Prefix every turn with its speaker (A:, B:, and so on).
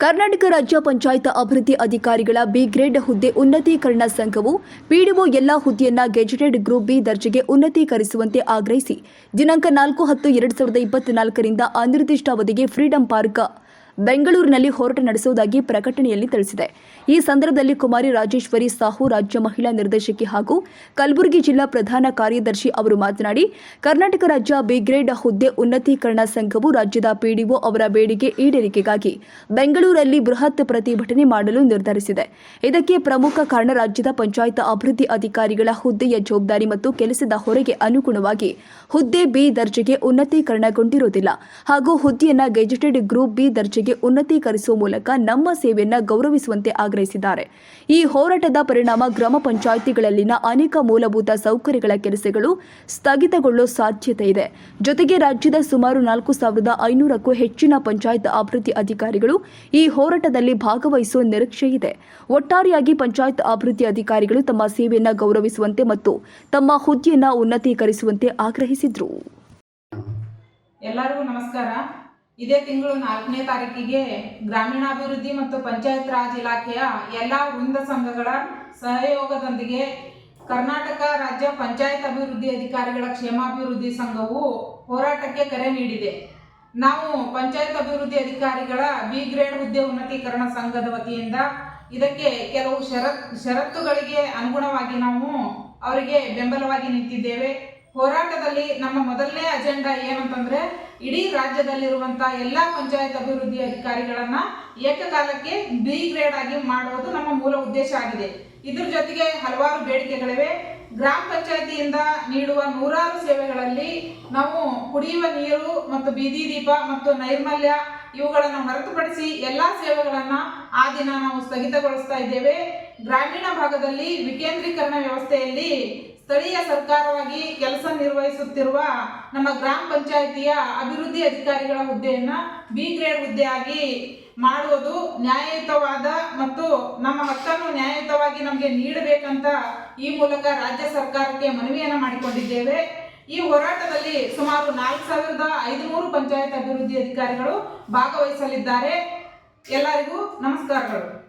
A: ಕರ್ನಾಟಕ ರಾಜ್ಯ ಪಂಚಾಯತ್ ಅಭಿವೃದ್ಧಿ ಅಧಿಕಾರಿಗಳ ಬಿ ಗ್ರೇಡ್ ಹುದ್ದೆ ಉನ್ನತೀಕರಣ ಸಂಘವು ಪಿಡಿಒ ಎಲ್ಲಾ ಹುದ್ದೆಯನ್ನ ಗೆಜೆಟೆಡ್ ಗ್ರೂಪ್ ಬಿ ದರ್ಜೆಗೆ ಉನ್ನತೀಕರಿಸುವಂತೆ ಆಗ್ರಹಿಸಿ. ದಿನಾಂಕ ನಾಲ್ಕು ಹತ್ತು ಎರಡು ಸಾವಿರದ ಇಪ್ಪತ್ನಾಲ್ಕರಿಂದ ಅನಿರ್ದಿಷ್ಟಾವಧಿಗೆ ಫ್ರೀಡಂ ಪಾರ್ಕ್ ಬೆಂಗಳೂರಿನಲ್ಲಿ ಹೋರಾಟ ನಡೆಸುವುದಾಗಿ ಪ್ರಕಟಣೆಯಲ್ಲಿ ತಿಳಿಸಿದೆ. ಈ ಸಂದರ್ಭದಲ್ಲಿ ಕುಮಾರಿ ರಾಜೇಶ್ವರಿ ಸಾಹು, ರಾಜ್ಯ ಮಹಿಳಾ ನಿರ್ದೇಶಕಿ ಹಾಗೂ ಕಲಬುರಗಿ ಜಿಲ್ಲಾ ಪ್ರಧಾನ ಕಾರ್ಯದರ್ಶಿ ಅವರು ಮಾತನಾಡಿ, ಕರ್ನಾಟಕ ರಾಜ್ಯ ಬಿ ಗ್ರೇಡ್ ಹುದ್ದೆ ಉನ್ನತೀಕರಣ ಸಂಘವು ರಾಜ್ಯದ ಪಿಡಿಒ ಅವರ ಬೇಡಿಕೆ ಈಡೇರಿಕೆಗಾಗಿ ಬೆಂಗಳೂರಲ್ಲಿ ಬೃಹತ್ ಪ್ರತಿಭಟನೆ ಮಾಡಲು ನಿರ್ಧರಿಸಿದೆ. ಇದಕ್ಕೆ ಪ್ರಮುಖ ಕಾರಣ ರಾಜ್ಯದ ಪಂಚಾಯತ್ ಅಭಿವೃದ್ಧಿ ಅಧಿಕಾರಿಗಳ ಹುದ್ದೆಯ ಜವಾಬ್ದಾರಿ ಮತ್ತು ಕೆಲಸದ ಹೊರೆಗೆ ಅನುಗುಣವಾಗಿ ಹುದ್ದೆ ಬಿ ದರ್ಜೆಗೆ ಉನ್ನತೀಕರಣಗೊಂಡಿರುವುದಿಲ್ಲ ಹಾಗೂ ಹುದ್ದೆಯನ್ನು ಗೆಜೆಟೆಡ್ ಗ್ರೂಪ್ ಬಿ ದರ್ಜೆಗೆ ಉನ್ನತೀಕರಿಸುವ ಮೂಲಕ ನಮ್ಮ ಸೇವೆಯನ್ನು ಗೌರವಿಸುವಂತೆ ಆಗ್ರಹಿಸಿದ್ದಾರೆ. ಈ ಹೋರಾಟದ ಪರಿಣಾಮ ಗ್ರಾಮ ಪಂಚಾಯಿತಿಗಳಲ್ಲಿನ ಅನೇಕ ಮೂಲಭೂತ ಸೌಕರ್ಯಗಳ ಕೆಲಸಗಳು ಸ್ಥಗಿತಗೊಳ್ಳುವ ಸಾಧ್ಯತೆ ಇದೆ. ಜೊತೆಗೆ ರಾಜ್ಯದ ಸುಮಾರು ನಾಲ್ಕು ಸಾವಿರದ ಐನೂರಕ್ಕೂ ಹೆಚ್ಚಿನ ಪಂಚಾಯತ್ ಅಭಿವೃದ್ಧಿ ಅಧಿಕಾರಿಗಳು ಈ ಹೋರಾಟದಲ್ಲಿ ಭಾಗವಹಿಸುವ ನಿರೀಕ್ಷೆ ಇದೆ. ಒಟ್ಟಾರೆಯಾಗಿ ಪಂಚಾಯತ್ ಅಭಿವೃದ್ಧಿ ಅಧಿಕಾರಿಗಳು ತಮ್ಮ ಸೇವೆಯನ್ನು ಗೌರವಿಸುವಂತೆ ಮತ್ತು ತಮ್ಮ ಹುದ್ದೆಯನ್ನು ಉನ್ನತೀಕರಿಸುವಂತೆ ಆಗ್ರಹಿಸಿದರು.
B: ಎಲ್ಲರಿಗೂ ನಮಸ್ಕಾರ. ಇದೇ ತಿಂಗಳು ನಾಲ್ಕನೇ ತಾರೀಕಿಗೆ ಗ್ರಾಮೀಣಾಭಿವೃದ್ಧಿ ಮತ್ತು ಪಂಚಾಯತ್ ರಾಜ್ ಇಲಾಖೆಯ ಎಲ್ಲ ವೃಂದ ಸಂಘಗಳ ಸಹಯೋಗದೊಂದಿಗೆ ಕರ್ನಾಟಕ ರಾಜ್ಯ ಪಂಚಾಯತ್ ಅಭಿವೃದ್ಧಿ ಅಧಿಕಾರಿಗಳ ಕ್ಷೇಮಾಭಿವೃದ್ಧಿ ಸಂಘವು ಹೋರಾಟಕ್ಕೆ ಕರೆ ನೀಡಿದೆ. ನಾವು ಪಂಚಾಯತ್ ಅಭಿವೃದ್ಧಿ ಅಧಿಕಾರಿಗಳ ಬಿ ಗ್ರೇಡ್ ಹುದ್ದೆ ಉನ್ನತೀಕರಣ ಸಂಘದ ವತಿಯಿಂದ ಇದಕ್ಕೆ ಕೆಲವು ಷರತ್, ಷರತ್ತುಗಳಿಗೆ ಅನುಗುಣವಾಗಿ ನಾವು ಅವರಿಗೆ ಬೆಂಬಲವಾಗಿ ನಿಂತಿದ್ದೇವೆ. ಹೋರಾಟದಲ್ಲಿ ನಮ್ಮ ಮೊದಲನೇ ಅಜೆಂಡಾ ಏನಂತಂದ್ರೆ ಇಡೀ ರಾಜ್ಯದಲ್ಲಿರುವಂತಹ ಎಲ್ಲ ಪಂಚಾಯತ್ ಅಭಿವೃದ್ಧಿ ಅಧಿಕಾರಿಗಳನ್ನ ಏಕಕಾಲಕ್ಕೆ ಬಿ ಗ್ರೇಡ್ ಆಗಿ ಮಾಡುವುದು ನಮ್ಮ ಮೂಲ ಉದ್ದೇಶ ಆಗಿದೆ. ಇದ್ರ ಜೊತೆಗೆ ಹಲವಾರು ಬೇಡಿಕೆಗಳಿವೆ. ಗ್ರಾಮ ಪಂಚಾಯತಿಯಿಂದ ನೀಡುವ ನೂರಾರು ಸೇವೆಗಳಲ್ಲಿ ನಾವು ಕುಡಿಯುವ ನೀರು ಮತ್ತು ಬೀದಿ ದೀಪ ಮತ್ತು ನೈರ್ಮಲ್ಯ ಇವುಗಳನ್ನು ಹೊರತುಪಡಿಸಿ ಎಲ್ಲಾ ಸೇವೆಗಳನ್ನ ಆ ದಿನ ನಾವು ಸ್ಥಗಿತಗೊಳಿಸ್ತಾ ಇದ್ದೇವೆ. ಗ್ರಾಮೀಣ ಭಾಗದಲ್ಲಿ ವಿಕೇಂದ್ರೀಕರಣ ವ್ಯವಸ್ಥೆಯಲ್ಲಿ ಸ್ಥಳೀಯ ಸರ್ಕಾರವಾಗಿ ಕೆಲಸ ನಿರ್ವಹಿಸುತ್ತಿರುವ ನಮ್ಮ ಗ್ರಾಮ ಪಂಚಾಯಿತಿಯ ಅಭಿವೃದ್ಧಿ ಅಧಿಕಾರಿಗಳ ಹುದ್ದೆಯನ್ನು ಬಿ ಗ್ರೇಡ್ ಹುದ್ದೆಯಾಗಿ ಮಾಡುವುದು ನ್ಯಾಯಯುತವಾದ ಮತ್ತು ನಮ್ಮ ಹಕ್ಕನ್ನು ನ್ಯಾಯಯುತವಾಗಿ ನಮಗೆ ನೀಡಬೇಕಂತ ಈ ಮೂಲಕ ರಾಜ್ಯ ಸರ್ಕಾರಕ್ಕೆ ಮನವಿಯನ್ನು ಮಾಡಿಕೊಂಡಿದ್ದೇವೆ. ಈ ಹೋರಾಟದಲ್ಲಿ ಸುಮಾರು ನಾಲ್ಕು ಸಾವಿರದ ಐದುನೂರು ಪಂಚಾಯತ್ ಅಭಿವೃದ್ಧಿ ಅಧಿಕಾರಿಗಳು ಭಾಗವಹಿಸಲಿದ್ದಾರೆ. ಎಲ್ಲರಿಗೂ ನಮಸ್ಕಾರಗಳು.